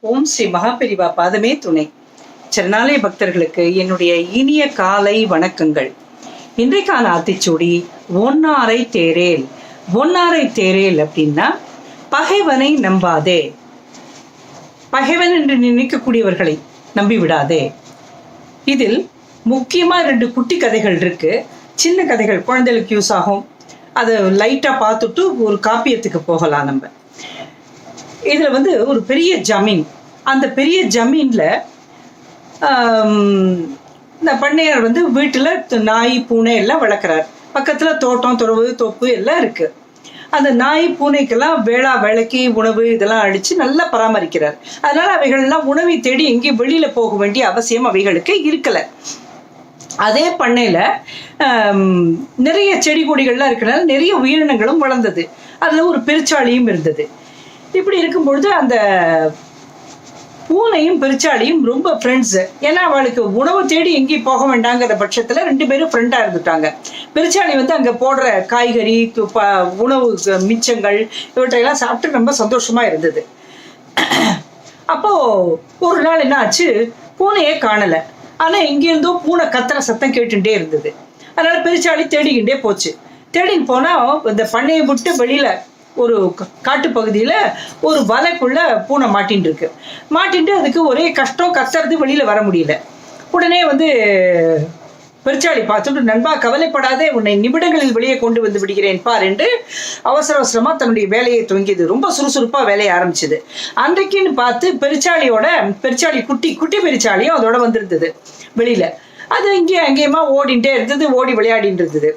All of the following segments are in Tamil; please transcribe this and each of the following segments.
ஓம் ஸ்ரீ மகாபெரிவா பாதமே துணை. சரணாலய பக்தர்களுக்கு என்னுடைய இனிய காலை வணக்கங்கள். இன்றைக்கான ஆத்திச்சூடி ஒன்னாரை தேரேல். ஒன்னாரை தேரேல் அப்படின்னா பகைவனை நம்பாதே. பகைவன் என்று நினைக்கக்கூடியவர்களை நம்பி விடாதே இதில் முக்கியமா ரெண்டு குட்டி கதைகள் இருக்கு. சின்ன கதைகள் குழந்தைகளுக்கு யூஸ் ஆகும். அதை லைட்டா பார்த்துட்டு ஒரு காப்பியத்துக்கு போகலாம் நம்ம. இதில் வந்து ஒரு பெரிய ஜமீன். அந்த பெரிய ஜமீனில் இந்த பண்ணையார் வந்து வீட்டில் நாய் பூனை எல்லாம் வளர்க்குறாரு. பக்கத்தில் தோட்டம் துறவு தொப்பு எல்லாம் இருக்குது அந்த நாய் பூனைக்கெல்லாம் வேளா வேலைக்கு உணவு இதெல்லாம் அடித்து நல்லா பராமரிக்கிறார். அதனால அவைகள்லாம் உணவை தேடி எங்கேயும் வெளியில போக வேண்டிய அவசியம் அவைகளுக்கு இருக்கல. அதே பண்ணையில நிறைய செடி கொடிகள்லாம் இருக்கிறனால நிறைய உயிரினங்களும் வளர்ந்தது. அதுல ஒரு பெருச்சாளியும் இருந்தது. இப்படி இருக்கும் பொழுது அந்த பூனையும் பெருச்சாளியும் ரொம்ப ஃப்ரெண்ட்ஸ் ஏன்னா அவளுக்கு உணவு தேடி எங்கேயும் போக வேண்டாங்கிற பட்சத்தில் ரெண்டு பேரும் ஃப்ரெண்டாக இருந்துட்டாங்க. பெருச்சாளி வந்து அங்கே போடுற காய்கறி ப- உணவு மிச்சங்கள் இவற்றையெல்லாம் சாப்பிட்டு ரொம்ப சந்தோஷமா இருந்தது. அப்போது ஒரு நாள் என்ன ஆச்சு? பூனையே காணலை. ஆனால் இங்கிருந்தோ பூனை கத்துற சத்தம் கேட்டுகிட்டே இருந்தது. அதனால் பெருச்சாளி தேடிக்கிட்டே போச்சு. தேடின்னு போனால் இந்த பண்ணையை விட்டு வெளியில் ஒரு காட்டுப்பகுதியில் காட்டு ஒரு வலைக்குள்ள பூனை மாட்டின்னு இருக்கு மாட்டின்ட்டு அதுக்கு ஒரே கஷ்டம் கத்துறது வெளியில் வர முடியல. உடனே வந்து பெருச்சாளி பார்த்துட்டு நண்பா கவலைப்படாதே உன்னை நிமிடங்களில் வெளியே கொண்டு வந்து விடுகிறேன் பார் என்று அவசர அவசரமா தன்னுடைய வேலையை துவங்கியது. ரொம்ப சுறுசுறுப்பா வேலையை ஆரம்பிச்சது. அன்றைக்குன்னு பார்த்து பெருச்சாளியோட பெருச்சாளி குட்டி குட்டி பெருச்சாளியும் அதோட வந்திருந்தது வெளியில. அது இங்கேயும் அங்கேயுமா ஓடிண்டே இருந்தது ஓடி விளையாடிட்டு இருந்தது.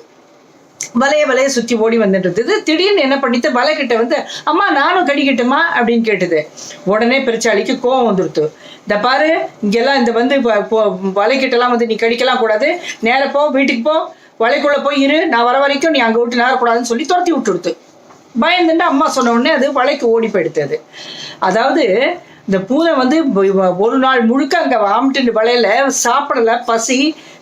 வலைய வலைய சுற்றி ஓடி வந்துட்டு இருந்தது. திடீர்னு என்ன பண்ணிட்டு வலை கிட்ட வந்து அம்மா நானும் கடிக்கட்டுமா? அப்படின்னு கேட்டது. உடனே பெருச்சாளிக்கு கோவம் வந்துடுத்து இந்த பாரு இங்கெல்லாம் இந்த வந்து வ- வலைக்கிட்டலாம் வந்து நீ கடிக்கலாம் கூடாது. நேராக போ வீட்டுக்கு போ. வலைக்குள்ளே போய் இரு. நான் வர வரைக்கும் நீ அங்கே விட்டு நேரக்கூடாதுன்னு சொல்லி துரத்தி விட்டுடுத்து பயந்துட்டு அம்மா சொன்ன உடனே அது வலைக்கு ஓடி போயிடுத்து அது அதாவது இந்த பூனை வந்து ஒரு நாள் முழுக்க அங்கே வாமிட்டு வலையில சாப்பிடல பசி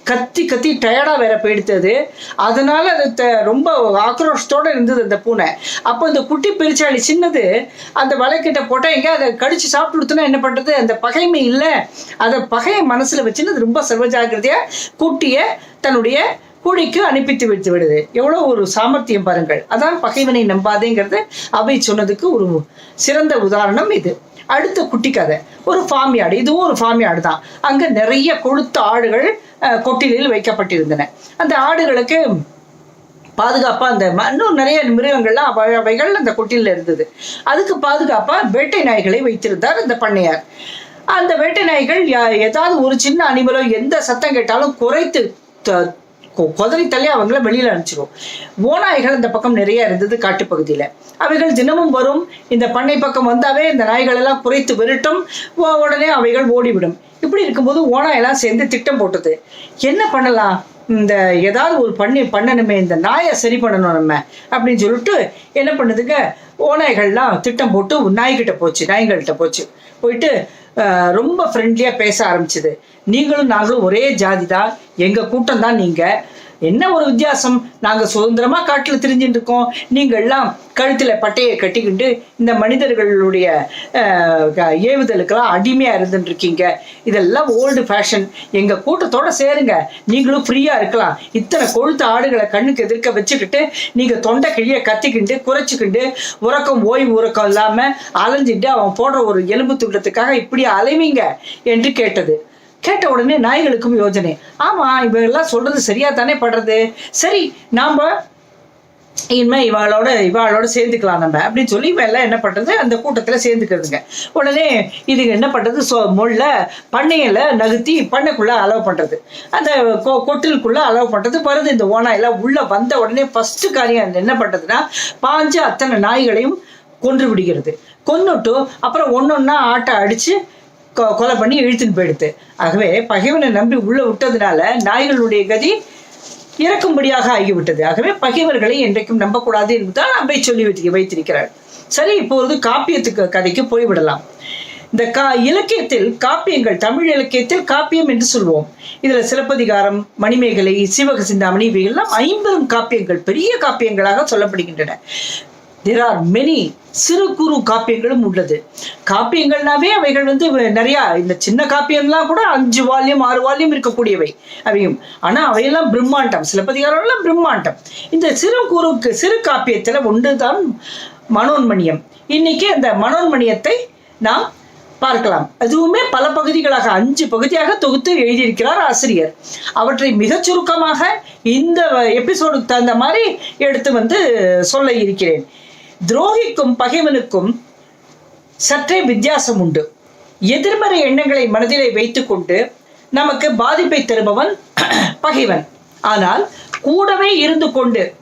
கத்தி கத்தி டயர்டாக வேற போயிடுத்தது. அதனால அது த- ரொம்ப ஆக்ரோஷத்தோடு இருந்தது அந்த பூனை. அப்போ இந்த குட்டி பெருச்சாளி சின்னது அந்த வலைக்கிட்ட போட்டால் எங்கே அதை கடிச்சு சாப்பிட்டு கொடுத்தோன்னா என்ன பண்ணுறது அந்த பகைமை இல்லை. அதை பகையை மனசில் வச்சுன்னு அது ரொம்ப சர்வஜாகிரதையா குட்டியை தன்னுடைய கூடைக்கு அனுப்பித்து விட்டு விடுது. எவ்வளோ ஒரு சாமர்த்தியம் பாருங்கள். அதான் பகைவனை நம்பாதேங்கிறது அவை சொன்னதுக்கு ஒரு சிறந்த உதாரணம் இது. அடுத்த குட்டி கதை. ஒரு ஃபார்ம்யார்டு இதுவும் ஒரு ஃபார்ம்யார்டு தான். அங்கே நிறைய கொழுத்த ஆடுகள் கொட்டிலில் வைக்கப்பட்டிருந்தன. அந்த ஆடுகளுக்கு பாதுகாப்பாக அந்த இன்னும் நிறைய மிருகங்கள்லாம் அவை- அவைகள் அந்த கொட்டிலில் இருந்தது. அதுக்கு பாதுகாப்பாக வேட்டை நாய்களை வைத்திருந்தார் அந்த பண்ணையார். அந்த வேட்டை நாய்கள் யா- ஏதாவது ஒரு சின்ன அனிமலோ எந்த சத்தம் கேட்டாலும் குறைத்து த- கொதறி தள்ளி அவங்கள வெளியில் அனுப்பிச்சிரும். ஓநாய்கள் இந்த பக்கம் நிறைய இருந்தது காட்டுப்பகுதியில. அவைகள் தினமும் வரும். இந்த பண்ணை பக்கம் வந்தாவே இந்த நாய்கள் எல்லாம் குறைத்து விரட்டும். உடனே அவைகள் ஓடிவிடும். இப்படி இருக்கும்போது ஓனாயெல்லாம் சேர்ந்து திட்டம் போட்டது. என்ன பண்ணலாம்? இந்த ஏதாவது ஒரு பண்ணி பண்ணணுமே இந்த நாயை சரி பண்ணணும் நம்ம அப்படின்னு சொல்லிட்டு என்ன பண்ணுதுங்க? ஓநாய்கள்லாம் திட்டம் போட்டு நாய்கிட்ட போச்சு நாய்கள்கிட்ட போச்சு. போயிட்டு ரொம்ப ஃப்ரெண்ட்லியாக பேச ஆரம்பிச்சது. நீங்களும் நாங்களும் ஒரே ஜாதி தான் எங்கள் கூட்டம் தான் நீங்கள் என்ன ஒரு வித்தியாசம்? நாங்கள் சுதந்திரமாக காட்டில் திரிஞ்சுட்டு இருக்கோம் நீங்கள்லாம் கழுத்தில் பட்டையை கட்டிக்கிட்டு இந்த மனிதர்களுடைய க- ஏவுதலுக்கெல்லாம் அடிமையாக இருந்துட்டு இருக்கீங்க இதெல்லாம் ஓல்டு ஃபேஷன் எங்கள் கூட்டத்தோட சேருங்க. நீங்களும் ஃப்ரீயாக இருக்கலாம். இத்தனை கொழுத்த ஆடுகளை கண்ணுக்கு எதிர்க்க வச்சுக்கிட்டு நீங்கள் தொண்டை கிழிய கத்திக்கிண்டு குறைச்சிக்கிண்டு உறக்கம் ஓய்வு உறக்கம் இல்லாமல் அலைஞ்சிட்டு அவன் போடுற ஒரு எலும்பு துண்டத்துக்காக இப்படி அலைவீங்க என்று கேட்டது. கேட்ட உடனே நாய்களுக்கும் யோசனை ஆமா இவெல்லாம் சொல்றது சரியா தானே படுறது? சரி நாம இனிமே இவாளோட இவாளோட சேர்ந்துக்கலாம் நம்ம. அப்படின்னு சொல்லி இவன் எல்லாம் என்ன பண்றது? அந்த கூட்டத்துல சேர்ந்துக்கிறதுங்க. உடனே இது என்ன பண்றது? சொ முள்ள பண்ணையில நகர்த்தி பண்ணைக்குள்ள அலோவ் பண்றது. அந்த கொ- கொட்டிலுக்குள்ள அலோவ் பண்றது. வருது இந்த ஓனாயெல்லாம் உள்ள வந்த உடனே ஃபர்ஸ்ட் காரியம் என்ன பண்றதுன்னா பாஞ்சு அத்தனை நாய்களையும் கொன்று விடுகிறது. கொன்னுட்டு அப்புறம் ஒன்னொன்னா ஆட்டை அடிச்சு கொலை பண்ணி இழுத்துன்னு போயிடுது. ஆகவே பகைவனை நம்பி உள்ள விட்டதுனால நாய்களுடைய கதி இறக்கும்படியாக ஆகிவிட்டது. ஆகவே பகைவர்களை என்றைக்கும் நம்பக்கூடாது என்பதுதான் அம்பை சொல்லி வைத்து வைத்திருக்கிறார். சரி இப்பொழுது காப்பியத்துக்கு கதைக்கு போய்விடலாம். இந்த கா இலக்கியத்தில் காப்பியங்கள் தமிழ் இலக்கியத்தில் காப்பியம் என்று சொல்வோம். இதுல சிலப்பதிகாரம் மணிமேகலை சிவக சிந்தாமணி இவையெல்லாம் ஐம்பதும் காப்பியங்கள் பெரிய காப்பியங்களாக சொல்லப்படுகின்றன. தேர் ஆர் மெனி சிறு குறு காப்பியங்களும் உள்ளது. காப்பியங்கள்னாவே அவைகள் வந்து நிறையா இந்த சின்ன காப்பியம்லாம் கூட அஞ்சு வால்யம் ஆறு வால்யம் இருக்கக்கூடியவை. அவையும். ஆனா அவையெல்லாம் பிரம்மாண்டம். சிலப்பதிகாரம்லாம் பிரம்மாண்டம். இந்த சிறு குறு சிறு காப்பியத்துல ஒன்று தான் மனோன்மணியம். இன்னைக்கு அந்த மனோன்மணியத்தை நாம் பார்க்கலாம். அதுவுமே பல பகுதிகளாக அஞ்சு பகுதியாக தொகுத்து எழுதியிருக்கிறார் ஆசிரியர். அவற்றை மிகச் சுருக்கமாக இந்த எபிசோடுக்கு தகுந்த மாதிரி எடுத்து வந்து சொல்ல இருக்கிறேன். துரோகிக்கும் பகைவனுக்கும் சற்றே வித்தியாசம் உண்டு. எதிர்மறை எண்ணங்களை மனதிலே வைத்துக்கொண்டு நமக்கு பாதிப்பை தருபவன் பகைவன். ஆனால் கூடவே இருந்து கொண்டு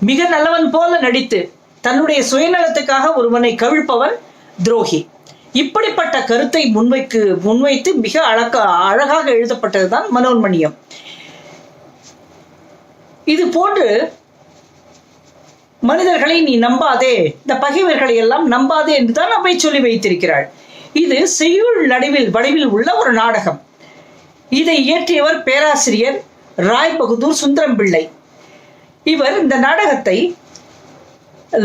மிக நல்லவன் போல நடித்து தன்னுடைய சுயநலத்துக்காக ஒருவனை கவிழ்ப்பவன் துரோகி. இப்படிப்பட்ட கருத்தை முன்வைக்கு முன்வைத்து மிக அழக அழகாக எழுதப்பட்டதுதான் மனோன்மணியம். இது போன்று மனிதர்களை நீ நம்பாதே. இந்த பகைவர்களை எல்லாம் நம்பாதே என்றுதான் அவை சொல்லி வைத்திருக்கிறாள். இது செய்யுள் நடுவில் வடிவில் உள்ள ஒரு நாடகம். இதை இயற்றியவர் பேராசிரியர் ராய் பகதூர் சுந்தரம் பிள்ளை இவர் இந்த நாடகத்தை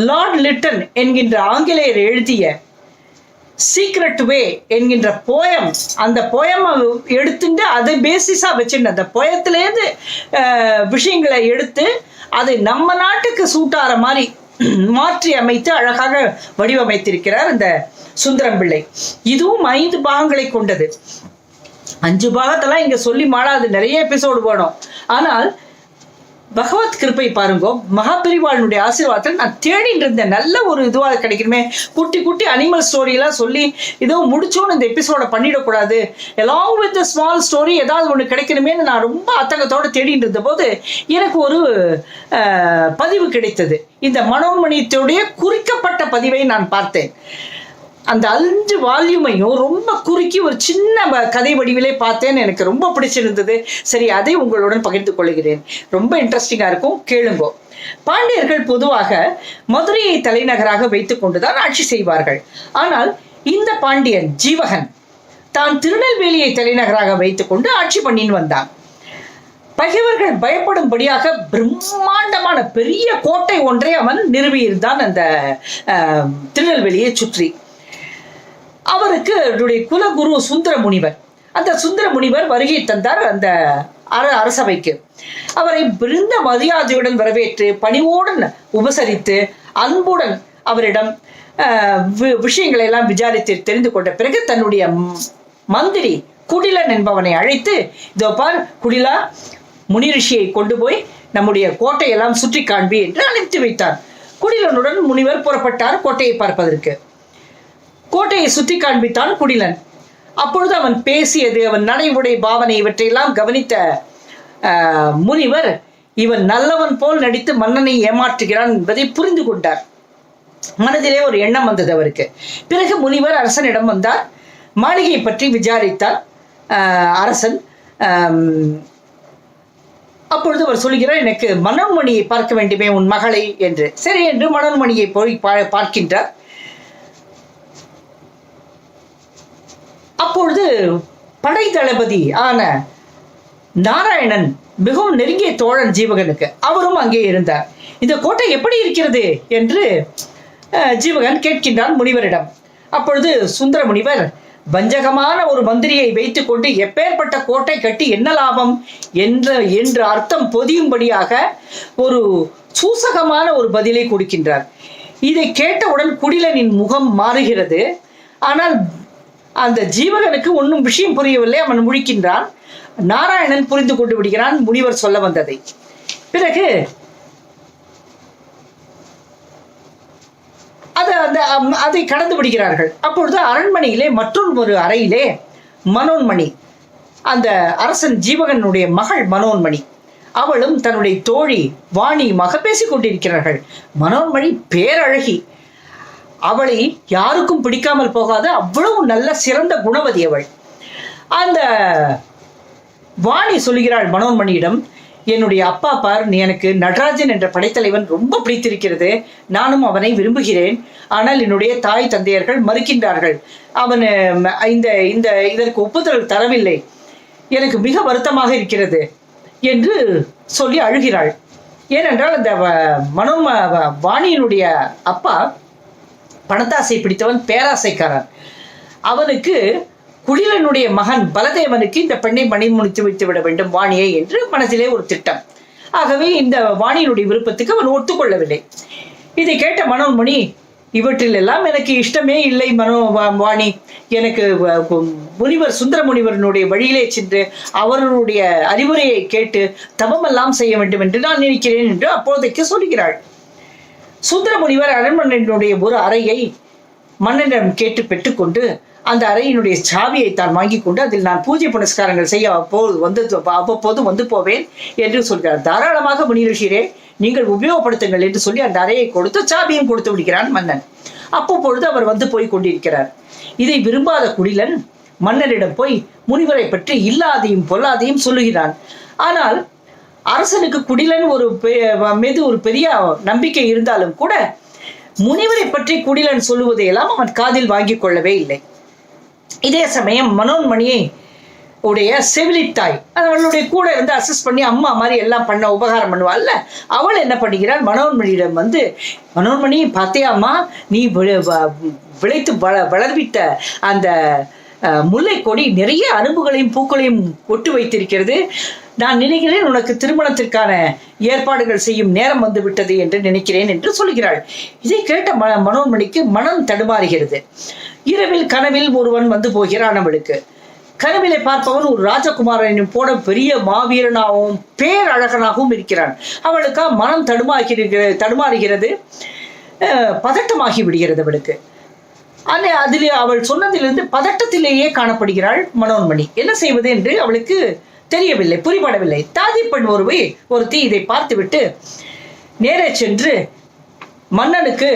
லார்ட் லிட்டன் என்கின்ற ஆங்கிலேயர் எழுதிய சீக்ரெட் வே என்கின்ற போயம் அந்த போயம் எடுத்துட்டு அதை பேசிஸாக வச்சுட்டு அந்த போயத்திலேருந்து விஷயங்களை எடுத்து அதை நம்ம நாட்டுக்கு சூட்டார மாதிரி மாற்றி அமைத்து அழகாக வடிவமைத்திருக்கிறார் இந்த சுந்தரம் பிள்ளை. இதுவும் ஐந்து பாகங்களை கொண்டது. அஞ்சு பாகத்தெல்லாம் இங்க சொல்லி மாடாது நிறைய எபிசோடு போடும் ஆனால் பகவத் கிருப்பை பாருங்கோ. மகாபெரிவாளனுடைய ஆசீர்வாதத்தில் நான் தேடிட்டு இருந்தேன் நல்ல ஒரு இதுவாக கிடைக்கணுமே. குட்டி குட்டி அனிமல் ஸ்டோரியெல்லாம் சொல்லி இதோ முடிச்சோன்னு இந்த எபிசோட பண்ணிடக்கூடாது. எலாங் வித் ஸ்மால் ஸ்டோரி ஏதாவது ஒன்று கிடைக்கணுமே நான் ரொம்ப அத்தங்கத்தோடு தேடிட்டு இருந்தபோது எனக்கு ஒரு பதிவு கிடைத்தது. இந்த மனோன்மணியத்துடைய குறிக்கப்பட்ட பதிவை நான் பார்த்தேன். அந்த அஞ்சு வால்யூமையும் ரொம்ப குறுக்கி ஒரு சின்ன கதை வடிவிலே பார்த்தேன்னு எனக்கு ரொம்ப பிடிச்சிருந்தது. சரி அதை உங்களுடன் பகிர்ந்து கொள்கிறேன். ரொம்ப இன்ட்ரெஸ்டிங்காக இருக்கும். கேளுங்கோ. பாண்டியர்கள் பொதுவாக மதுரையை தலைநகராக வைத்துக் கொண்டுதான் ஆட்சி செய்வார்கள். ஆனால் இந்த பாண்டியன் ஜீவகன் தான் திருநெல்வேலியை தலைநகராக வைத்துக்கொண்டு ஆட்சி பண்ணின்னு வந்தான். பகைவர்கள் பயப்படும்படியாக பிரம்மாண்டமான பெரிய கோட்டை ஒன்றை அவன் நிறுவியிருந்தான் அந்த திருநெல்வேலியை சுற்றி. அவருக்கு அவருடைய குலகுரு சுந்தர முனிவர் அந்த சுந்தர முனிவர் வருகை தந்தார் அந்த அர அரசவைக்கு. அவரை பிருந்த மரியாதையுடன் வரவேற்று பணிவோடன் உபசரித்து அன்புடன் அவரிடம் விஷயங்களை எல்லாம் விசாரித்து தெரிந்து கொண்ட பிறகு தன்னுடைய மந்திரி குடிலன் என்பவனை அழைத்து இதோ பார் குடிலா முனிரிஷியை கொண்டு போய் நம்முடைய கோட்டையெல்லாம் சுற்றி காண்பி என்று அழைத்து வைத்தார். குடிலனுடன் முனிவர் புறப்பட்டார் கோட்டையை பார்ப்பதற்கு. கோட்டையை சுற்றி காண்பித்தான் குடிலன். அப்பொழுது அவன் பேசியது அவன் நடைமுறை பாவனை இவற்றையெல்லாம் கவனித்த முனிவர் இவன் நல்லவன் போல் நடித்து மன்னனை ஏமாற்றுகிறான் என்பதை புரிந்து கொண்டார். மனதிலே ஒரு எண்ணம் வந்தது அவருக்கு. பிறகு முனிவர் அரசனிடம் வந்தார். மாளிகை பற்றி விசாரித்தார் அரசன். அப்பொழுது அவர் சொல்கிறார் எனக்கு மனோன்மணியை பார்க்க வேண்டுமே உன் மகளை என்று. சரி என்று மனோன்மணியை போய் பார்க்கின்றார். அப்பொழுது படை தளபதி ஆன நாராயணன் மிகவும் நெருங்கிய தோழன் ஜீவகனுக்கு. அவரும் அங்கே இருந்தார். இந்த கோட்டை எப்படி இருக்கிறது என்று ஜீவகன் கேட்கின்றான் முனிவரிடம். அப்பொழுது சுந்தர முனிவர் வஞ்சகமான ஒரு மந்திரியை வைத்துக்கொண்டு எப்பேற்பட்ட கோட்டை கட்டி என்ன லாபம் என்ற என்று அர்த்தம் பொதியும்படியாக ஒரு சூசகமான ஒரு பதிலை கொடுக்கின்றார். இதை கேட்டவுடன் குடிலனின் முகம் மாறுகிறது. ஆனால் அந்த ஜீவகனுக்கு ஒன்றும் விஷயம் புரியவில்லை. அவன் முழிக்கின்றான். நாராயணன் புரிந்து கொண்டு விடுகிறான். முனிவர் சொல்ல வந்ததை. பிறகு அது அந்த அதை கடந்து விடுகிறார்கள். அப்பொழுது அரண்மனையிலே மற்றொரு ஒரு அறையிலே மனோன்மணி அந்த அரசன் ஜீவகனுடைய மகள் மனோன்மணி அவளும் தன்னுடைய தோழி வாணியுமாக பேசிக் கொண்டிருக்கிறார்கள் மனோன்மணி பேரழகி. அவளை யாருக்கும் பிடிக்காமல் போகாத அவ்வளவு நல்ல சிறந்த குணவதி அவள். அந்த வாணி சொல்கிறாள் மனோன்மணியிடம் என்னுடைய அப்பா பார் நீ எனக்கு நடராஜன் என்ற படைத்தலைவன் ரொம்ப பிடித்திருக்கிறது. நானும் அவனை விரும்புகிறேன். ஆனால் என்னுடைய தாய் தந்தையர்கள் மறுக்கின்றார்கள். அவன் இந்த இந்த இதற்கு ஒப்புதல் தரவில்லை. எனக்கு மிக வருத்தமாக இருக்கிறது என்று சொல்லி அழுகிறாள். ஏனென்றால் அந்த வ- வ- வாணியினுடைய அப்பா பணத்தாசை பிடித்தவன் பேராசைக்காரன். அவனுக்கு குடிலனுடைய மகன் பலதேவனுக்கு இந்த பெண்ணை மணிமுடித்து வைத்து விட வேண்டும் வாணியை என்று மனதிலே ஒரு திட்டம். ஆகவே இந்த வாணியினுடைய விருப்பத்துக்கு அவன் ஒத்துக்கொள்ளவில்லை. இதை கேட்ட மனோன்மணி இவற்றில் எல்லாம் எனக்கு இஷ்டமே இல்லை மனோ வாணி. எனக்கு முனிவர் சுந்தர முனிவரனுடைய வழியிலே சென்று அவர்களுடைய அறிவுரையை கேட்டு தவமெல்லாம் செய்ய வேண்டும் என்று நான் நினைக்கிறேன் என்று அப்போதைக்கு சொல்கிறாள். சுந்தரமுனிவர் அரண்மனையினுடைய ஒரு அறையை மன்னனிடம் கேட்டு பெற்றுக்கொண்டு அந்த அறையினுடைய சாவியை தான் வாங்கி கொண்டு அதில் நான் பூஜை புனஸ்காரங்கள் செய்ய அப்போது வந்து அவ்வப்போது வந்து போவேன் என்று சொல்கிறார். தாராளமாக முனிரஷீரே நீங்கள் உபயோகப்படுத்துங்கள் என்று சொல்லி அந்த அறையை கொடுத்து சாவியும் கொடுத்து விடுகிறான் மன்னன். அப்பப்பொழுது அவர் வந்து போய் கொண்டிருக்கிறார். இதை விரும்பாத குடிலன் மன்னரிடம் போய் முனிவரை பற்றி இல்லாதையும் பொல்லாதையும் சொல்லுகிறான். ஆனால் அரசனுக்கு குடிலன் ஒரு பெ- மீது ஒரு பெரிய நம்பிக்கை இருந்தாலும் கூட முனிவரை பற்றி குடிலன் சொல்லுவதையெல்லாம் அவன் காதில் வாங்கி கொள்ளவே இல்லை. இதே சமயம் மனோன்மணியை உடைய செவிலித்தாய் அவளுடைய கூட இருந்து அசஸ் பண்ணி அம்மா மாதிரி எல்லாம் பண்ண உபகாரம் பண்ணுவாள்ல அவள் என்ன பண்ணுகிறாள்? மனோன்மணியிடம் வந்து மனோன்மணி பார்த்தியாம்மா நீ வி- வ- விளைத்து வள வளர்வித்த அந்த முல்லை கொடி நிறைய அரும்புகளையும் பூக்களையும் ஒட்டு வைத்திருக்கிறது. நான் நினைக்கிறேன் உனக்கு திருமணத்திற்கான ஏற்பாடுகள் செய்யும் நேரம் வந்து விட்டது என்று நினைக்கிறேன் என்று சொல்கிறாள். இதை கேட்ட ம மனோன்மணிக்கு மனம் தடுமாறுகிறது. இரவில் கனவில் ஒருவன் வந்து போகிறான் அவளுக்கு. கனவிலை பார்ப்பவன் ஒரு ராஜகுமாரனும் போட பெரிய மாவீரனாகவும் பேரழகனாகவும் இருக்கிறான். அவளுக்கா மனம் தடுமாறுகிறது. தடுமாறுகிறது பதட்டமாகி விடுகிறது அவளுக்கு. அந்த அதில் அவள் சொன்னதிலிருந்து பதட்டத்திலேயே காணப்படுகிறாள் மனோன்மணி. என்ன செய்வது என்று அவளுக்கு தெரியவில்லை புரிபடவில்லை. தாதி பெண் ஒருவை ஒருத்தி இதை பார்த்துவிட்டு நேரே சென்று மன்னனுக்கு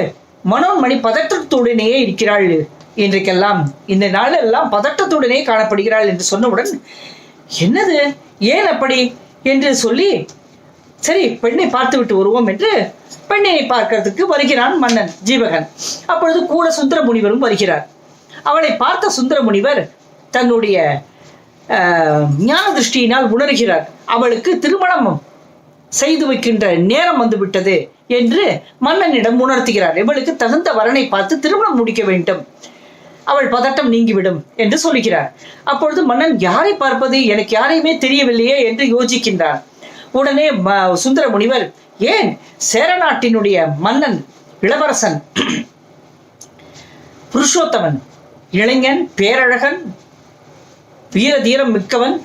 மனோன்மணி பதற்றத்துடனேயே இருக்கிறாள் இன்றைக்கெல்லாம் இந்த நாளெல்லாம் பதட்டத்துடனே காணப்படுகிறாள் என்று சொன்னவுடன் என்னது? ஏன் அப்படி? என்று சொல்லி சரி பெண்ணை பார்த்துவிட்டு வருவோம் என்று பெண்ணினை பார்க்கிறதுக்கு வருகிறான் மன்னன் ஜீவகன். அப்பொழுது கூட சுந்தர முனிவரும் வருகிறார். அவளை பார்த்த சுந்தர முனிவர் தன்னுடைய ஞான திருஷ்டியினால் உணர்கிறார். அவளுக்கு திருமணம் செய்து வைக்கின்ற நேரம் வந்து விட்டது என்று மன்னனிடம் உணர்த்துகிறார். இவளுக்கு தகுந்த வரனை பார்த்து திருமணம் முடிக்க வேண்டும். அவள் பதட்டம் நீங்கிவிடும் என்று சொல்லுகிறார். அப்பொழுது மன்னன் யாரை பார்ப்பது? எனக்கு யாரையுமே தெரியவில்லையே என்று யோசிக்கின்றார் உடனே ம- சுந்தர முனிவர் ஏன் சேர நாட்டினுடைய மன்னன் இளவரசன் புருஷோத்தமன் இளைஞன் பேரழகன் வீர தீரம் மிக்கவன்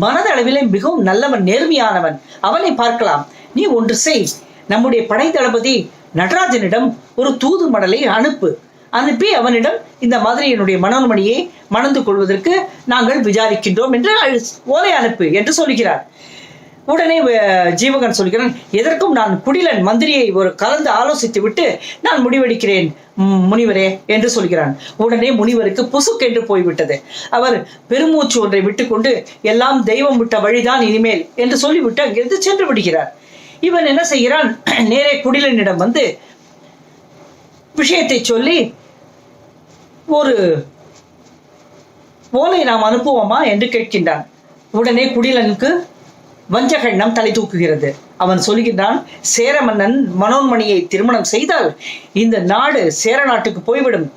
மனதளவிலே மிகவும் நல்லவன் நேர்மையானவன். அவனை பார்க்கலாம். நீ ஒன்று செய். நம்முடைய படை தளபதி நடராஜனிடம் ஒரு தூது மடலை அனுப்பு. அனுப்பி அவனிடம் இந்த மாதிரி என்னுடைய மனோன்மணியை மணந்து கொள்வதற்கு நாங்கள் விசாரிக்கின்றோம் என்று ஓலை அனுப்பு என்று சொல்கிறார். உடனே ஜீவகன் சொல்கிறான் எதற்கும் நான் குடிலன் மந்திரியை ஒரு கலந்து ஆலோசித்து விட்டு நான் முடிவெடுக்கிறேன் முனிவரே என்று சொல்கிறான். உடனே முனிவருக்கு புசுக்கென்று போய்விட்டது. அவர் பெருமூச்சு ஒன்றை விட்டுக்கொண்டு எல்லாம் தெய்வம் விட்ட வழிதான் இனிமேல் என்று சொல்லிவிட்டு அங்கிருந்து சென்று விடுகிறார். இவன் என்ன செய்கிறான்? நேரே குடிலனிடம் வந்து விஷயத்தை சொல்லி ஒரு ஓலை நாம் அனுப்புவோமா? என்று கேட்கின்றான். உடனே குடிலனுக்கு வஞ்சகண்ணம் தலை தூக்குகிறது. அவன் சொல்கிறான் சேர மன்னன் மனோன்மணியை திருமணம் செய்தால் இந்த நாடு சேர நாட்டுக்கு போய்விடும்.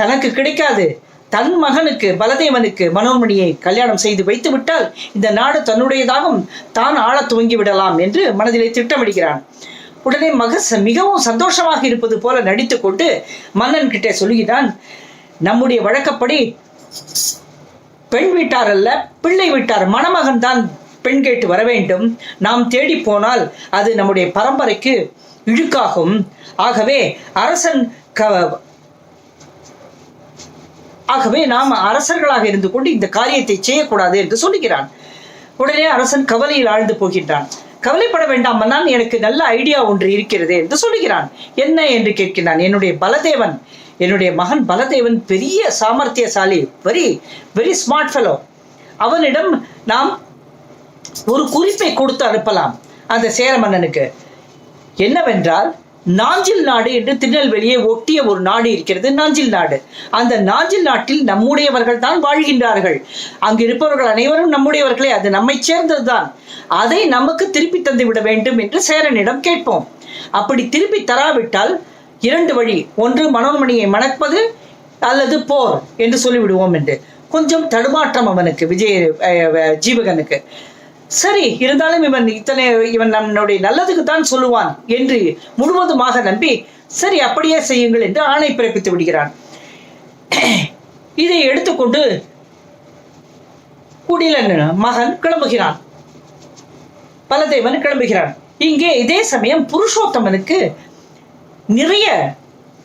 தனக்கு கிடைக்காது. தன் மகனுக்கு பலதேவனுக்கு மனோன்மணியை கல்யாணம் செய்து வைத்து விட்டால் இந்த நாடு தன்னுடையதாகவும் தான் ஆள துவங்கி விடலாம் என்று மனதிலே திட்டமிடுகிறான். உடனே மகஸ் மிகவும் சந்தோஷமாக இருப்பது போல நடித்துக்கொண்டு மன்னன் கிட்டே சொல்கிறான் நம்முடைய வழக்கப்படி பெண் வீட்டார் அல்ல பிள்ளை வீட்டார் மணமகன் தான் பெண் கேட்டு வர வேண்டும். நாம் தேடி போனால் அது நம்முடைய பரம்பரைக்கு இழுக்காகும். ஆகவே அரசன் க ஆகவே நாம் அரசர்களாக இருந்து கொண்டு இந்த காரியத்தை செய்யக்கூடாது என்று சொல்லுகிறான். உடனே அரசன் கவலையில் ஆழ்ந்து போகின்றான். கவலைப்பட வேண்டாம் நான் எனக்கு நல்ல ஐடியா ஒன்று இருக்கிறது என்று சொல்லுகிறான். என்ன என்று கேட்கிறான் என்னுடைய பலதேவன் என்னுடைய மகன் பலதேவன் பெரிய சாமர்த்தியசாலி வெரி வெரி ஸ்மார்ட் ஃபெலோ அவனிடம் நாம் ஒரு குறிப்பை கொடுத்து அனுப்பலாம். அந்த சேர மன்னனுக்கு என்னவென்றால் நாஞ்சில் நாடு என்று திருநெல்வேலியை ஒட்டிய ஒரு நாடு இருக்கிறது நாஞ்சில் நாடு. அந்த நாஞ்சில் நாட்டில் நம்முடையவர்கள் தான் வாழ்கின்றார்கள். அங்கு இருப்பவர்கள் அனைவரும் நம்முடையவர்களே அது நம்மை சேர்ந்ததுதான். அதை நமக்கு திருப்பி தந்து விட வேண்டும் என்று சேரனிடம் கேட்போம். அப்படி திருப்பி தராவிட்டால் இரண்டு வழி. ஒன்று மனோன்மணியை மணப்பது அல்லது போர் என்று சொல்லிவிடுவோம் என்று. கொஞ்சம் தடுமாற்றம் அவனுக்கு விஜய் ஜீவகனுக்கு. சரி இருந்தாலும் இவன் இத்தனை இவன் நம்மளுடைய நல்லதுக்கு தான் சொல்லுவான் என்று முழுவதுமாக நம்பி சரி அப்படியே செய்யுங்கள் என்று ஆணை பிறப்பித்து விடுகிறான். இதை எடுத்துக்கொண்டு குடிலன் மகன் கிளம்புகிறான். பலதேவன் கிளம்புகிறான். இங்கே இதே சமயம் புருஷோத்தமனுக்கு நிறைய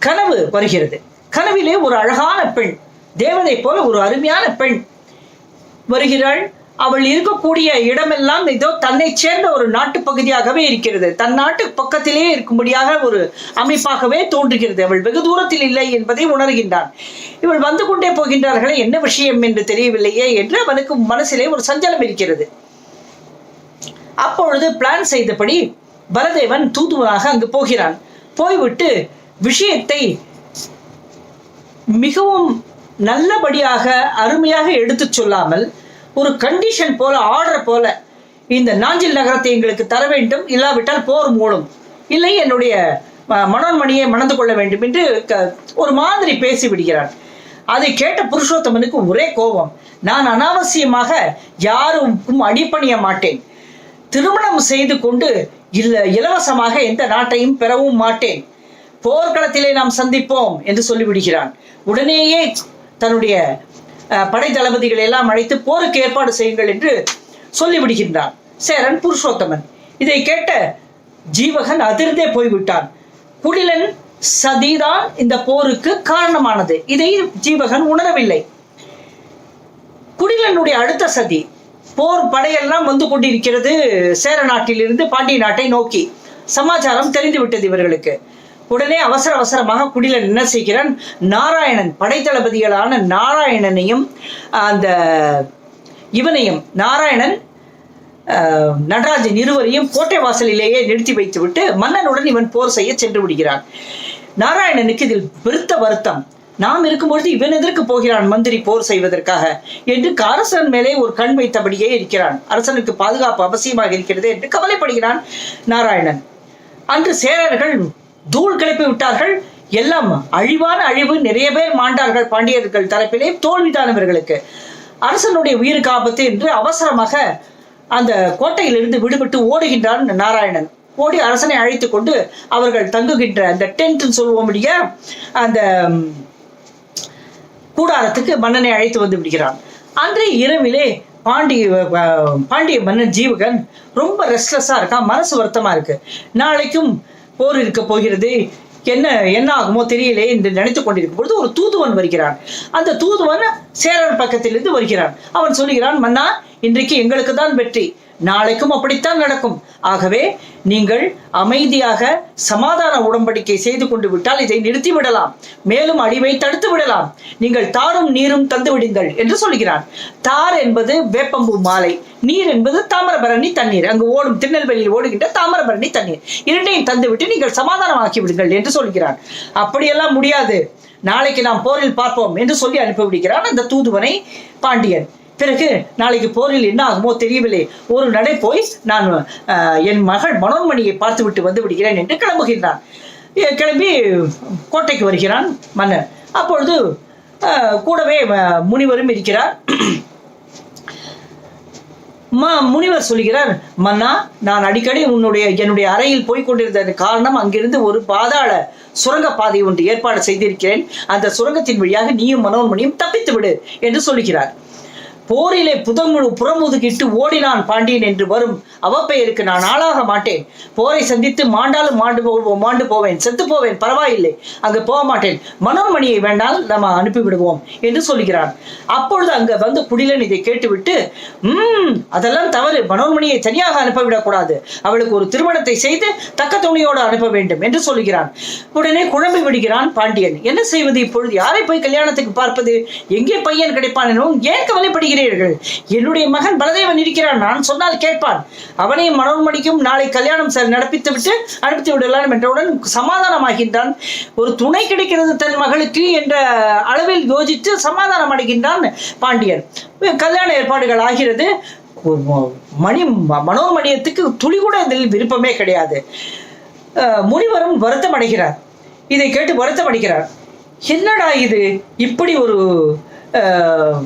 கனவு வருகிறது. கனவிலே ஒரு அழகான பெண் தேவதை போல ஒரு அருமையான பெண் வருகிறாள். அவள் இருக்கக்கூடிய இடமெல்லாம் ஏதோ தன்னை சேர்ந்த ஒரு நாட்டு பகுதியாகவே இருக்கிறது. தன் நாட்டு பக்கத்திலே இருக்கும்படியாக ஒரு அமைப்பாகவே தோன்றுகிறது. அவள் வெகு தூரத்தில் இல்லை என்பதை உணர்கின்றான். இவள் வந்து கொண்டே போகின்றார்களே என்ன விஷயம் என்று தெரியவில்லையே என்று அவனுக்கு மனசிலே ஒரு சஞ்சலம் இருக்கிறது. அப்பொழுது பிளான் செய்தபடி பலதேவன் தூதுவனாக அங்கு போகிறான். போய்விட்டு விஷயத்தை மிகவும் நல்லபடியாக அருமையாக எடுத்துச் சொல்லாமல் ஒரு கண்டிஷன் போல ஆர்டர் போல இந்த நாஞ்சில் நகரத்தை எங்களுக்கு தர வேண்டும். இல்லாவிட்டால் போர் மூடும். இல்லை என்னுடைய மனோன்மணியை மணந்து கொள்ள வேண்டும் என்று க- ஒரு மாதிரி பேசி விடுகிறான் அதை கேட்ட புருஷோத்தமனுக்கு ஒரே கோபம். நான் அனாவசியமாக யாருக்கும் அடிப்பணிய மாட்டேன். திருமணம் செய்து கொண்டு இல்ல இலவசமாக எந்த நாட்டையும் பெறவும் மாட்டேன். போர்க்களத்திலே நாம் சந்திப்போம் என்று சொல்லிவிடுகிறான். உடனேயே தன்னுடைய படை தளபதிகளை எல்லாம் அழைத்து போருக்கு ஏற்பாடு செய்யுங்கள் என்று சொல்லிவிடுகின்றான் சேரன் புருஷோத்தமன். இதை கேட்ட ஜீவகன் அதிர்ந்தே போய்விட்டான். குடிலன் சதிதான் இந்த போருக்கு காரணமானது. இதை ஜீவகன் உணரவில்லை. குடிலனுடைய அடுத்த சதி போர் படையெல்லாம் வந்து கொண்டிருக்கிறது சேர நாட்டிலிருந்து பாண்டிய நாட்டை நோக்கி. சமாச்சாரம் தெரிந்து விட்டது இவர்களுக்கு. உடனே அவசர அவசரமாக குடிலன் என்ன செய்கிறான். நாராயணன் படைத்தளபதிகளான நாராயணனையும் அந்த இவனையும் நாராயணன் ஆஹ், நடராஜன் இருவரையும் கோட்டை வாசலிலேயே நிறுத்தி வைத்துவிட்டு மன்னனுடன் இவன் போர் செய்ய சென்று விடுகிறான். நாராயணனுக்கு இதில் பெருத்த வருத்தம். நாம் இருக்கும்பொழுது இவன் எதற்கு போகிறான் மந்திரி போர் செய்வதற்காக என்று அரசன் மேலே ஒரு கண் வைத்தபடியே இருக்கிறான். அரசனுக்கு பாதுகாப்பு அவசியமாக இருக்கிறது என்று கவலைப்படுகிறான் நாராயணன். அன்று சேரர்கள் தூள் கிளப்பி விட்டார்கள். எல்லாம் அழிவான அழிவு நிறைய பேர் மாண்டார்கள் பாண்டியர்கள் தரப்பிலே தோல்விதான் இவர்களுக்கு அரசனுடைய உயிருக்கு ஆபத்து என்று அவசரமாக அந்த கோட்டையிலிருந்து விடுபட்டு ஓடுகின்றான் நாராயணன். ஓடி அரசனை அழைத்து கொண்டு அவர்கள் தங்குகின்ற அந்த டென்ட்னு சொல்லுவோம் இல்லையா? அந்த கூடாரத்துக்கு மன்னனை அழைத்து வந்து விடுகிறான். அன்றைய இரவிலே பாண்டிய பாண்டிய மன்னன் ஜீவகன் ரொம்ப ரெஸ்ட்லெஸ்ஸாக இருக்கான். மனசு வருத்தமா இருக்கு. நாளைக்கும் போர் இருக்க போகிறது. என்ன என்ன ஆகுமோ தெரியலே என்று நினைத்து கொண்டிருக்கும் பொழுது ஒரு தூதுவன் வருகிறான். அந்த தூதுவன் சேரன் பக்கத்திலிருந்து வருகிறான். அவன் சொல்லுகிறான் மன்னா இன்றைக்கு எங்களுக்கு தான் வெற்றி. நாளைக்கும் அப்படித்தான் நடக்கும். ஆகவே நீங்கள் அமைதியாக சமாதான உடன்படிக்கை செய்து கொண்டு விட்டால் இதை நிறுத்தி விடலாம். மேலும் அழிவை தடுத்து விடலாம். நீங்கள் தாரும் நீரும் தந்து விடுங்கள் என்று சொல்கிறான் தார் என்பது வேப்பம்பூ மாலை நீர் என்பது தாமிரபரணி தண்ணீர். அங்கு ஓடும் திருநெல்வேலியில் ஓடுகின்ற தாமிரபரணி தண்ணீர். இரண்டையும் தந்துவிட்டு நீங்கள் சமாதானமாக்கி விடுங்கள் என்று சொல்கிறான் அப்படியெல்லாம் முடியாது. நாளைக்கு நாம் போரில் பார்ப்போம் என்று சொல்லி அனுப்பிவிடுகிறான் அந்த தூதுவனை பாண்டியன். பிறகு நாளைக்கு போரில் என்ன ஆகுமோ தெரியவில்லை. ஒரு நடை போய் நான் என் மகள் மனோன்மணியை பார்த்துவிட்டு வந்து விடுகிறேன் என்று கிளம்புகின்றான். கிளம்பி கோட்டைக்கு வருகிறான் மன்னன் அப்பொழுது கூடவே முனிவரும் இருக்கிறார். ம முனிவர் சொல்கிறார் மன்னா நான் அடிக்கடி உன்னுடைய என்னுடைய அறையில் போய் கொண்டிருந்த காரணம் அங்கிருந்து ஒரு பாதாள சுரங்க பாதை ஒன்று ஏற்பாடு செய்திருக்கிறேன். அந்த சுரங்கத்தின் வழியாக நீயும் மனோன்மணியும் தப்பித்து விடு என்று சொல்லுகிறார் போரிலே புதமுழு புறமுதுகிட்டு ஓடினான் பாண்டியன் என்று வரும் அவப்பெயருக்கு நான் ஆளாக மாட்டேன். போரை சந்தித்து மாண்டாலும் மாண்டு போவோம் மாண்டு போவேன். செத்து போவேன். பரவாயில்லை. அங்கு போக மாட்டேன். மனோமணியை வேண்டால் நம்ம அனுப்பிவிடுவோம் என்று சொல்கிறான். அப்பொழுது அங்க வந்து குடிலன் இதை கேட்டுவிட்டு உம் அதெல்லாம் தவறு. மனோன்மணியை தனியாக அனுப்பவிடக்கூடாது அவளுக்கு ஒரு திருமணத்தை செய்து தக்க துணியோடு அனுப்ப வேண்டும் என்று சொல்கிறான். உடனே குழம்பி விடுகிறான் பாண்டியன். என்ன செய்வது இப்பொழுது? யாரை போய் கல்யாணத்துக்கு பார்ப்பது? எங்கே பையன் கிடைப்பான் எனவும் ஏன் கவலைப்படுகிறான் இருக்கிறீர்கள். என்னுடைய மகன் பலதேவன் இருக்கிறான். நான் சொன்னால் கேட்பான். அவனையும் மனோன்மணிக்கும் நாளை கல்யாணம் நடப்பித்து விட்டு அனுப்பித்து விடலாம் என்றவுடன் சமாதானமாகின்றான். ஒரு துணை கிடைக்கிறது தன் மகளுக்கு என்ற அளவில் யோசித்து சமாதானம் அடைகின்றான் பாண்டியன். கல்யாண ஏற்பாடுகள் ஆகிறது. மணி மனோமணியத்துக்கு துளி கூட இதில் விருப்பமே கிடையாது. முனிவரும் வருத்தம் அடைகிறார். இதை கேட்டு வருத்தம் அடைகிறார். என்னடா இது? இப்படி ஒரு அஹ்,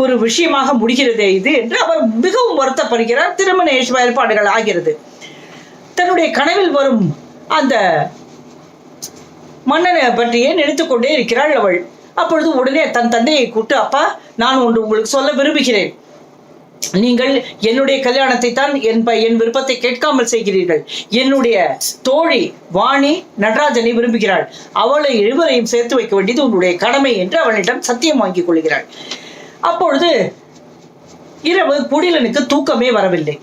ஒரு விஷயமாக முடிகிறதே இது என்று அவர் மிகவும் வருத்தப்படுகிறார். திருமண ஏற்பாடுகள் ஆகிறது. தன்னுடைய கனவில் வரும் அந்த மன்னனை பற்றியே நினைத்துக் கொண்டே இருக்கிறாள் அவள்? அப்பொழுது உடனே தன் தந்தையை கூப்பிட்டு அப்பா நான் ஒன்று உங்களுக்கு சொல்ல விரும்புகிறேன். நீங்கள் என்னுடைய கல்யாணத்தை தான் என் ப- என் விருப்பத்தை கேட்காமல் செய்கிறீர்கள். என்னுடைய தோழி வாணி நடராஜனை விரும்புகிறாள். அவளை இருவரையும் சேர்த்து வைக்க வேண்டியது உன்னுடைய கடமை என்று அவளிடம் சத்தியம் வாங்கிக் கொள்கிறாள். அப்பொழுது இரவு குடிலனுக்கு தூக்கமே வரவில்லை.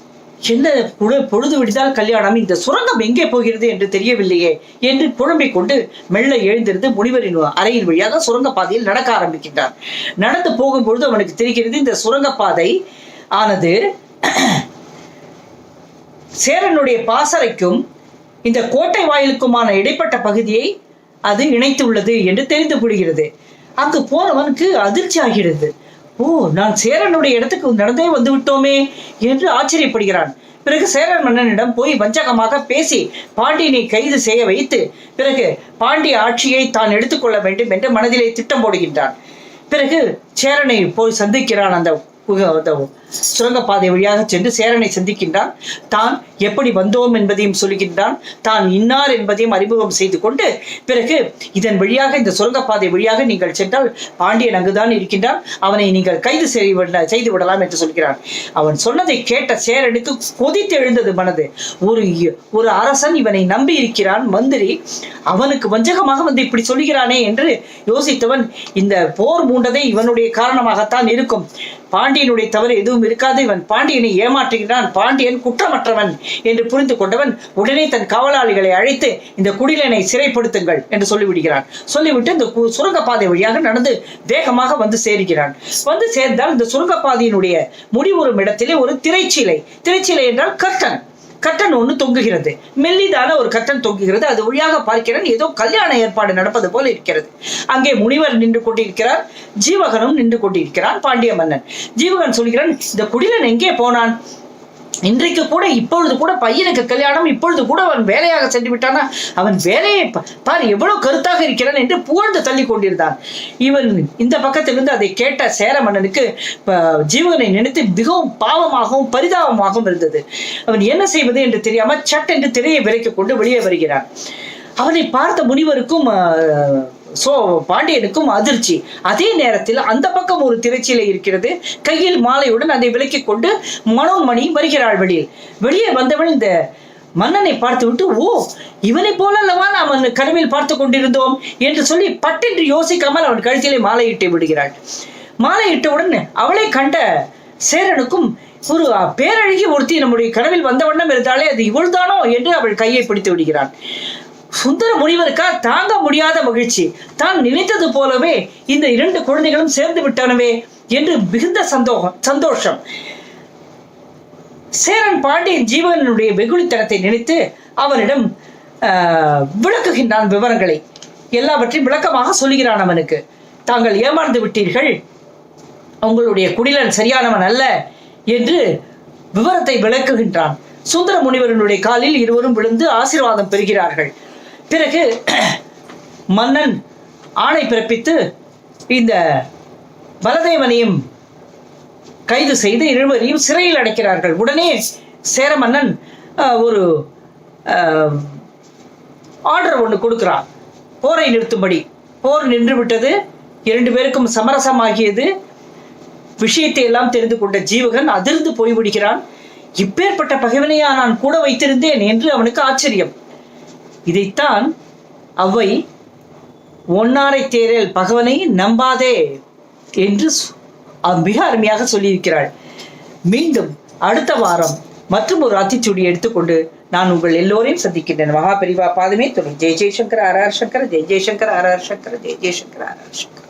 என்ன பொழு- பொழுது விடிந்தால் கல்யாணம்? இந்த சுரங்கம் எங்கே போகிறது என்று தெரியவில்லையே என்று புலம்பிக் கொண்டு மெல்ல எழுந்திருந்து முனிவரின் அறையின் வழியாக சுரங்கப்பாதையில் நடக்க ஆரம்பிக்கின்றார். நடந்து போகும்பொழுது அவனுக்கு தெரிகிறது இந்த சுரங்கப்பாதை ஆனது சேரனுடைய பாசறைக்கும் இந்த கோட்டை வாயிலுக்குமான இடைப்பட்ட பகுதியை அது இணைத்துள்ளது என்று தெரிந்து கொள்கிறது. அங்கு போனவனுக்கு அதிர்ச்சி ஆகிறது ஓ நான் சேரனுடைய இடத்துக்கு நடந்தே வந்து விட்டோமே என்று ஆச்சரியப்படுகிறான். பிறகு சேரன் மன்னனிடம் போய் வஞ்சகமாக பேசி பாண்டியனை கைது செய்ய வைத்து பிறகு பாண்டிய ஆட்சியை தான் எடுத்துக்கொள்ள வேண்டும் என்று மனதிலே திட்டம் போடுகின்றான். பிறகு சேரனை போய் சந்திக்கிறான் அந்த சுரங்க பாதை வழியாக சென்று சேரனை சந்திக்கின்றான். தான் எப்படி வந்தோம் என்பதையும் சொல்கின்றான். தான் இன்னார் என்பதையும் அறிமுகம் செய்து கொண்டு பிறகு இதன் வழியாக இந்த சுரங்கப்பாதை வழியாக நீங்கள் சென்றால் பாண்டியன் அங்குதான் இருக்கின்றான். அவனை நீங்கள் கைது செய்து செய்து விடலாம் என்று சொல்கிறான். அவன் சொன்னதை கேட்ட சேரனுக்கு கொதித்து எழுந்தது மனது. ஒரு ஒரு அரசன் இவனை நம்பி இருக்கிறான் மந்திரி அவனுக்கு வஞ்சகமாக வந்து இப்படி சொல்கிறானே என்று யோசித்தவன் இந்த போர் மூண்டதை இவனுடைய காரணமாகத்தான் இருக்கும். பாண்டியனுடைய தவறு எதுவும் இருக்காது. இவன் பாண்டியனை ஏமாற்றுகிறான் பாண்டியன் குற்றமற்றவன் என்று புரிந்து கொண்டவன் உடனே தன் காவலாளிகளை அழைத்து இந்த குடிலனை சிறைப்படுத்துங்கள் என்று சொல்லிவிடுகிறான். சொல்லிவிட்டு இந்த சுரங்கப்பாதை வழியாக நடந்து வேகமாக வந்து சேருகிறான். வந்து சேர்ந்தால் இந்த சுரங்கப்பாதையினுடைய முடிவுறும் இடத்திலே ஒரு திரைச்சீலை. திரைச்சீலை என்றால் கர்டன். கட்டன் ஒன்று தொங்குகிறது. மெல்லிதான ஒரு கட்டன் தொங்குகிறது. அது வழியாக பார்க்கிறேன். ஏதோ கல்யாண ஏற்பாடு நடப்பது போல இருக்கிறது. அங்கே முனிவர் நின்று கொண்டிருக்கிறார். ஜீவகனும் நின்று கொண்டிருக்கிறான். பாண்டிய மன்னன். ஜீவகன் சொல்கிறான் இந்த குடிலன் எங்கே போனான்? இன்றைக்கு கூட இப்பொழுது கூட பையனுக்கு கல்யாணம் இப்பொழுது கூட அவன் வேலையாக சென்று விட்டானா? அவன் வேலையை பா- பார் எவ்வளவு கருத்தாக இருக்கிறான் என்று புகழ்ந்து தள்ளி கொண்டிருந்தான். இவன் இந்த பக்கத்திலிருந்து அதை கேட்ட சேர மன்னனுக்கு ஜீவகனை ஜீவனை நினைத்து மிகவும் பாவமாகவும் பரிதாபமாகவும் இருந்தது. அவன் என்ன செய்வது என்று தெரியாமல் சட்டென்று திரையை விலைக்கு கொண்டு வெளியே வருகிறான். அவனை பார்த்த முனிவருக்கும் சோ பாண்டியனுக்கும் அதிர்ச்சி. அதே நேரத்தில் அந்த பக்கம் ஒரு திரைச்சீலை இருக்கிறது. கையில் மாலையுடன் அதை விலக்கிக் கொண்டு மனோன்மணி வருகிறாள் வெளியில். வெளியே வந்தவள் இந்த மன்னனை பார்த்து விட்டு ஓ இவனை போல அல்லவா நாம் அவன் கனவில் பார்த்து கொண்டிருந்தோம்? என்று சொல்லி பட்டென்று யோசிக்காமல் அவன் கழுத்திலே மாலையிட்டு விடுகிறாள். மாலையிட்டவுடன் அவளை கண்ட சேரனுக்கும் ஒரு பேரழகி ஒருத்தி நம்முடைய கனவில் வந்த வண்ணம் இருந்தாலே அது இவள்தானோ? என்று அவள் கையை பிடித்து விடுகிறான் சுந்தர முனிவருக்கா தாங்க முடியாத மகிழ்ச்சி. தான் நினைத்தது போலவே இந்த இரண்டு குழந்தைகளும் சேர்ந்து விட்டனவே என்று மிகுந்த சந்தோகம் சந்தோஷம். சேரன் பாண்டியன் ஜீவனுடைய வெகுளித்தனத்தை நினைத்து அவனிடம் விளக்குகின்றான் விவரங்களை. எல்லாவற்றையும் விளக்கமாக சொல்கிறான் அவனுக்கு. தாங்கள் ஏமாந்து விட்டீர்கள். உங்களுடைய குடிலன் சரியானவன் அல்ல என்று விவரத்தை விளக்குகின்றான். சுந்தர முனிவரனுடைய காலில் இருவரும் விழுந்து ஆசீர்வாதம் பெறுகிறார்கள். பிறகு மன்னன் ஆணை பிறப்பித்து இந்த பலதேவனையும் கைது செய்து இருவரையும் சிறையில் அடைக்கிறார்கள். உடனே சேர மன்னன் ஒரு ஆர்டர் ஒன்று கொடுக்கிறான். போரை நிறுத்தும்படி. போர் நின்று விட்டது இரண்டு பேருக்கும் சமரசமாகியது. விஷயத்தை எல்லாம் தெரிந்து கொண்ட ஜீவகன் அதிர்ந்து போய்விடுகிறான். இப்பேற்பட்ட பகைவனையா நான் கூட வைத்திருந்தேன் என்று அவனுக்கு ஆச்சரியம். இதைத்தான் அவை ஒன்னாரை தேரல் பகவனை நம்பாதே என்று மிக அருமையாக சொல்லியிருக்கிறாள். மீண்டும் அடுத்த வாரம் மற்றும் ஒரு அத்திச்சூடி எடுத்துக்கொண்டு நான் உங்கள் எல்லோரையும் சந்திக்கின்றேன். மகா பிரிவா பாதமே துணை. Jai Jaishankar R R Shankar Jai Jaishankar R R Shankar Jai Jaishankar R R Shankar.